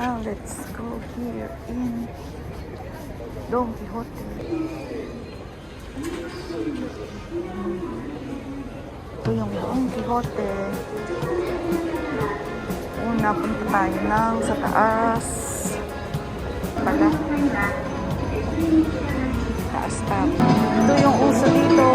Now let's go here in Don Quixote. Ito yung Don Quixote. Una, punta tayo ng sa taas. Pala. Taas pa. Ito yung uso dito.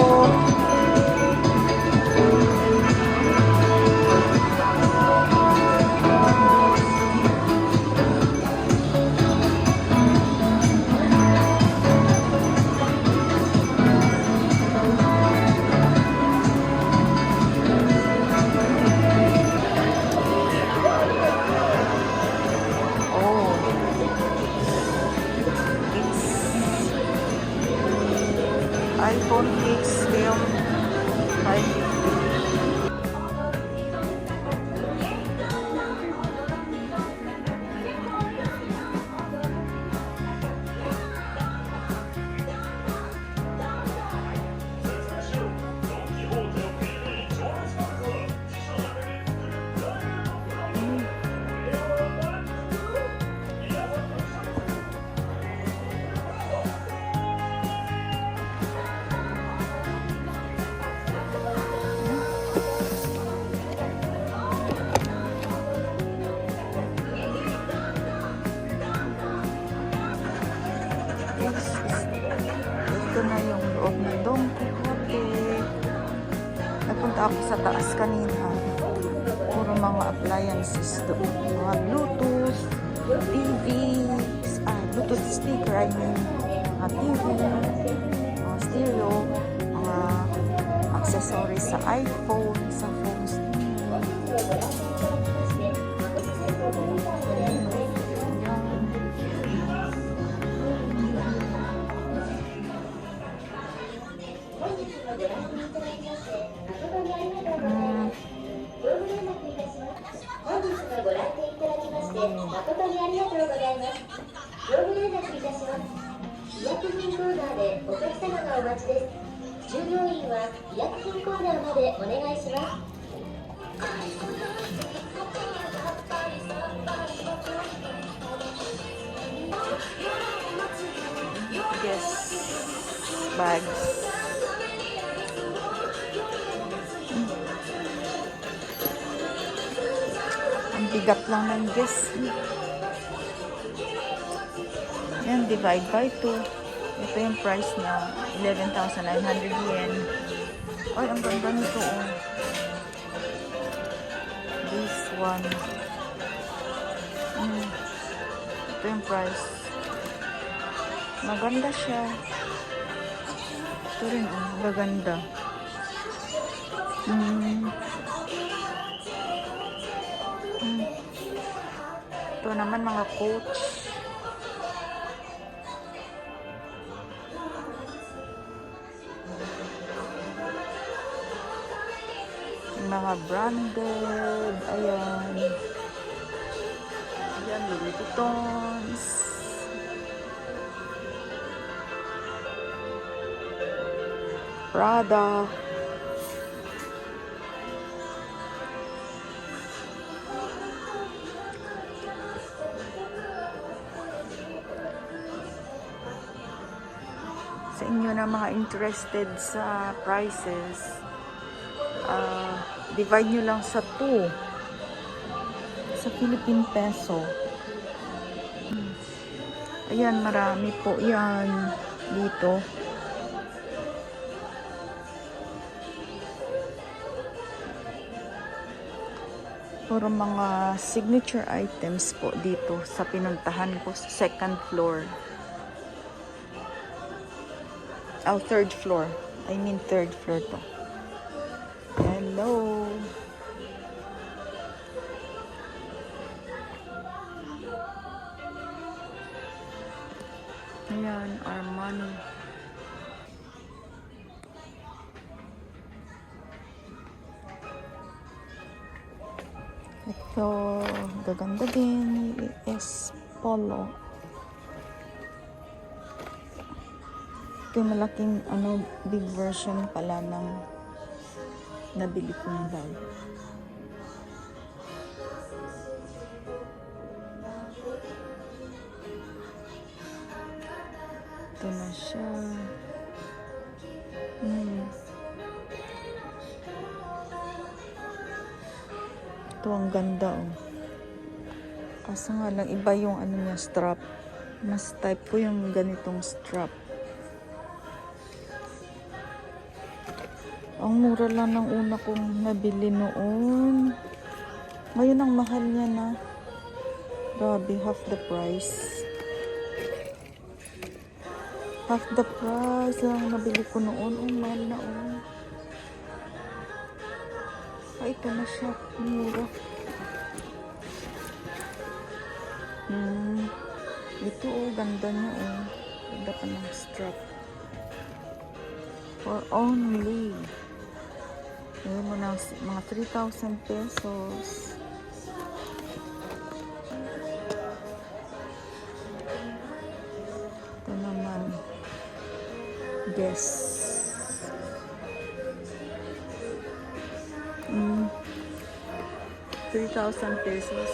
Nagpunta ako sa taas kanina. Puro mga appliances doon. Mga Bluetooth, TV, ah, Bluetooth speaker, I mean, mga TV, mga stereo, mga accessories sa iPhone, sa phones. 本日もご来店いただきまして誠にありがとうございます。業務連絡いたします。医薬品コーナーでお客様がお待ちです。従業員は医薬品コーナーまでお願いします。yes, bags. Bigat lang ng guess. Yan, divide by 2. Ito yung price niya. 11,900 yen. Ay, ang ganda nito. Oh. This one. Mm. Ito yung price. Maganda siya. Ito rin, oh. Maganda. Mm. Mm. Naman mga coach. Mga branded. Ayan. Ayan, Louis Vuittons. Prada. Sa inyo na mga interested sa prices, ah, divide nyo lang sa 2 sa Philippine peso. Ayan, marami po yan dito. Puro mga signature items po dito sa pinuntahan ko sa second floor. Oh, third floor. I mean third floor to. Hello. Ayan, Armani. Ito, gaganda din. US Polo. Ito yung malaking, ano, big version pala ng nabili kong bag. Ito na siya. Hmm. Ito ang ganda, oh. Kaso nga lang, iba yung ano niya, strap. Mas type ko yung ganitong strap. Ang mura lang ng una kong nabili noon. Ngayon ang mahal niya na. Grabe, half the price. Half the price lang nabili ko noon. Oh, mahal na oh. Ay, ito na siya. Mura. Hmm. Ito oh, ganda niya oh. Ganda pa ng strap. For only. Ngayon mo ng mga 3,000 pesos. Ito naman. Guess. Mm. 3,000 pesos.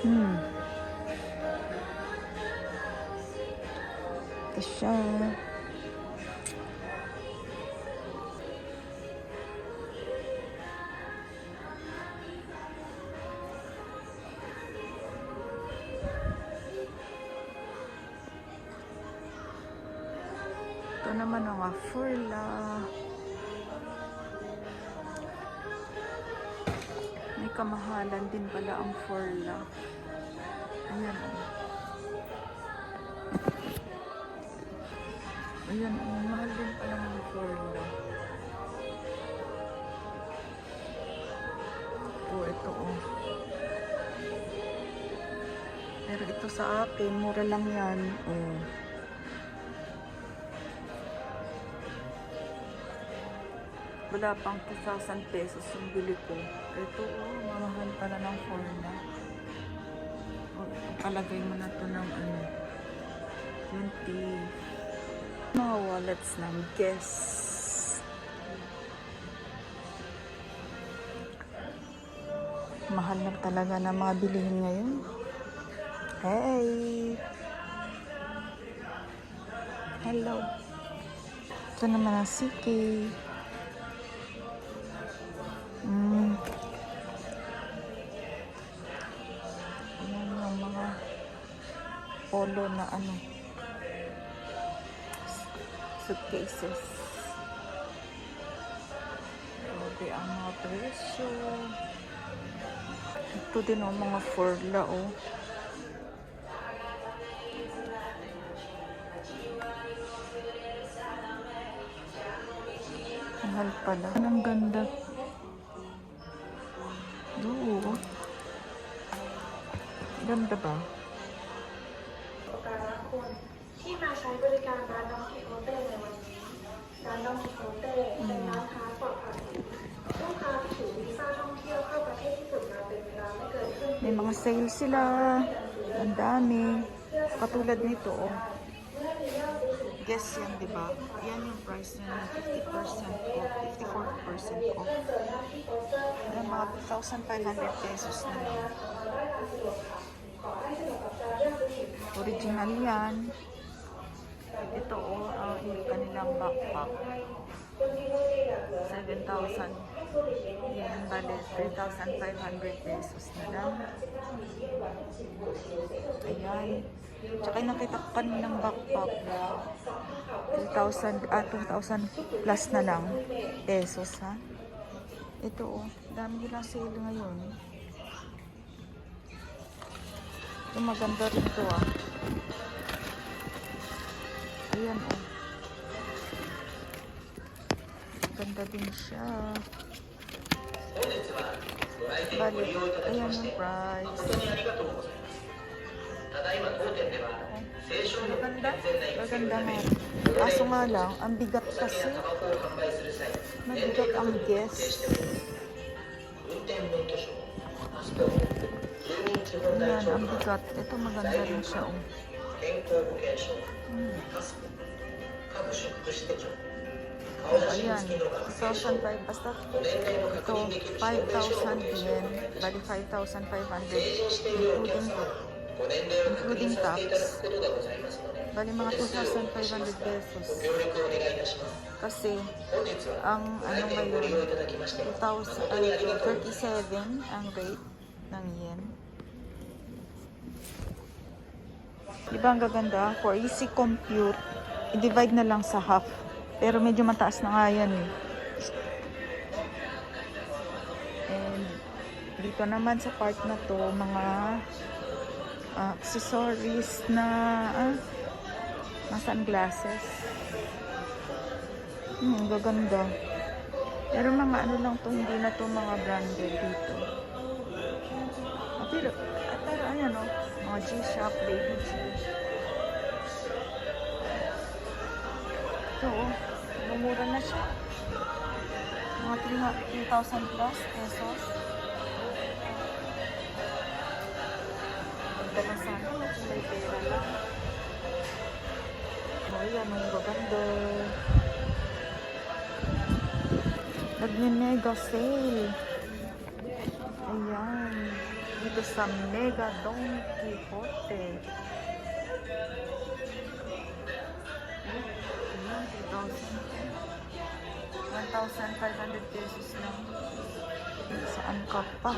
Hmm. Ito naman ang Afurla. May kamahalan din pala ang Furla. Ayan. Ayan mahal din pala ang Furla. O, ito o. Pero ito sa akin, mura lang yan. O. Wala pang 2,000 pesos yung bili ko. Ito, oh, mamahal pala ng Forna. Oh, palagay mo na to ng ano, 20. Mga wallets ng Guess. Mahal na talaga na mga bilihin ngayon. Hey! Hello. Ito naman ang CK. Mm. Ayan yung mga polo na ano suitcases. Grabe ang mga presyo. Ito din ang mga forla oh. Mahal pala. Ang ganda. Ganda ba? แต่ละคนที่มาใช้บริการร้านน้องคิโคเต้ในวันนี้ร้านน้องคิโคเต้เป็นร้านค้าปลอดภาษีลูกค้าที่ถือวีซ่าท่องเที่ยวเข้าประเทศที่ฝึกงานเป็นเวลาไม่เกินครึ่งปี May mga sale sila. Ang dami. Katulad nito, oh. Guess yan, di ba? Yan yung price niya na 50% off, 54% off. Yan, mga 2,500 pesos na lang. Original yan. Ito, oh, ang yung kanilang backpack. 7,000. Yan, bale, 3,500 pesos na lang. Ayan. Tsaka nakita ko kaninang backpack. 3,000, ah, 2,000 plus na lang pesos, ha? Ito, oh. Dami nila sale ngayon. Ito, maganda rin to, ah. Ayan, oh. Ganda din siya. Bali, ayan yung price. Maganda. Maganda nga. Kaso nga lang, ang bigat kasi. Mabigat ang guess. Ayan, ang bigat. Ito maganda rin siya. Oh. Hmm. Oh, ayan, 2,500. Basta ito, 5,000 yen. Bali, 5,500. Including. Including tax. Bali, mga 2,500 pesos. Kasi, ang ano ngayon, 2,037 ang rate ng yen. Di ba ang gaganda? For easy compute, i-divide na lang sa half. Pero medyo mataas na nga yan eh. And dito naman sa part na to, mga ah, accessories na ah, mga sunglasses. Hmm, gaganda. Pero mga ano lang to, hindi na to mga branded dito. Pero, ah, pero ayan o, mga G-Shock, Baby G. Ito o, mumura na siya. Mga 3,000 plus pesos. Ganda na sana, kung may pera lang. O, ayan, ang gaganda. Nagme-mega sale. Ayan. Dito sa Mega Don Quixote. 1,500 pesos lang. Saan ka pa?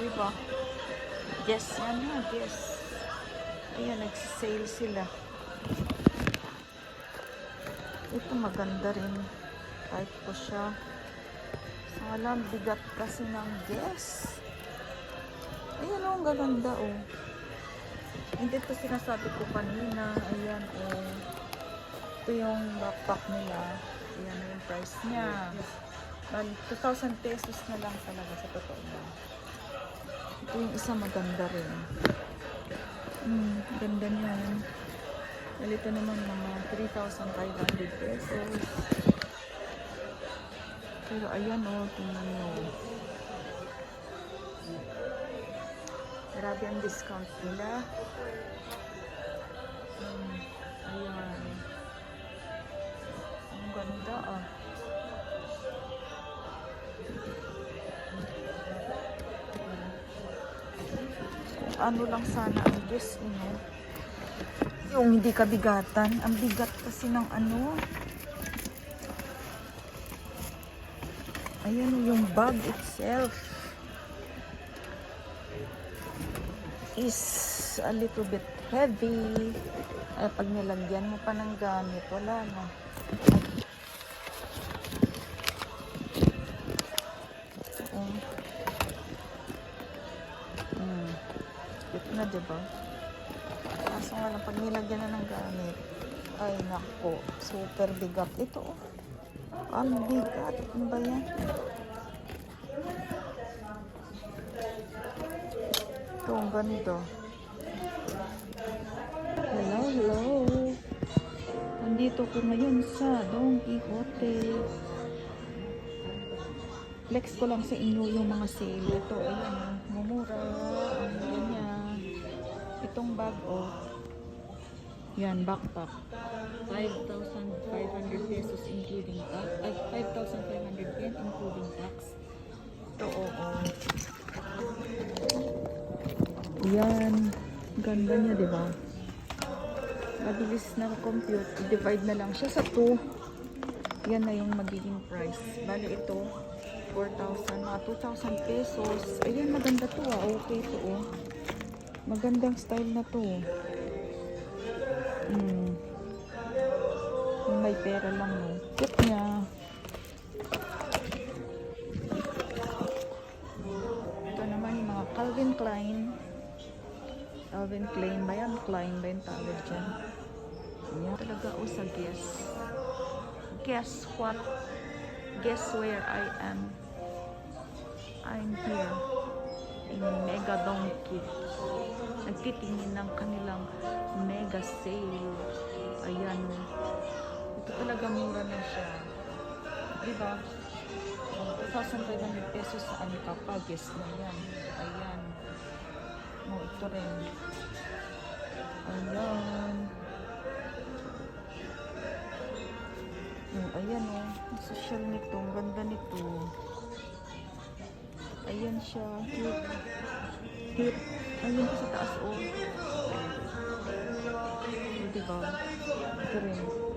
Diba? Yes, yan ha. Yes. Ayan, nagsisale sila. Ito maganda rin. Kahit po siya. Sa alam, bigat kasi ng guess. Ayan o, ang gaganda o. Hindi ito sinasabi ko kanina. Ayan o. Ito yung backpack nila. Ayan na yung price niya. Bali, 2,000 pesos na lang talaga sa totoo lang. Ito yung isa maganda rin. Hmm, ganda niyan. Well, ito naman mga 3,500 pesos. Pero ayan o, oh, tingnan nyo. Grabe ang discount nila. Hmm, ayan. Ang ganda ah. Ano lang sana ang you know? Yung hindi kabigatan. Ang bigat kasi ng ano. Ayan yung bag itself. Is a little bit heavy. Ay, pag nilagyan mo pa ng gamit, wala na. Oh. Hmm. Cute na, diba? Kaso nga lang, pag nilagyan na ng gamit, ay nako, super bigat. Ito, oh. Ang bigat. Ano ba yan? Ito, ang ganda. Hello, hello. Nandito ko ngayon sa Don Quixote. Flex ko lang sa inyo yung mga sale. Ito, ayan, mumura. Ang ganyan. Itong bag, oh. Yan, backpack. 5,500 pesos including tax. Ay, 5,500 yen including tax. Ito, oo. Yan. Ganda niya, di ba? Mabilis na compute. Divide na lang siya sa 2. Yan na yung magiging price. Bali ito, 4,000, mga 2,000 pesos. Ayan, maganda to ah. Okay to oh. Magandang style na to. Hmm. May pera lang no. Cute niya. Ito naman yung mga Calvin Klein. Calvin Klein ba yan? Klein ba yung tawag dyan? Yan talaga o sa guess. Guess what? Guess where I am? I'm here in Mega Donkey. Nagtitingin ng kanilang mega sale. Ayan. Ito talaga mura na siya. Diba? Oh, 2,500 pesos sa ano ka pa. Guess na yan. Ayan. Oh, ito rin. Ayan. Oh, ayan o. Oh. Ang social nito. Ang ganda nito. Ayan siya. Cute. Cute. Ayan sa taas o. Oh. Diba? Ito rin.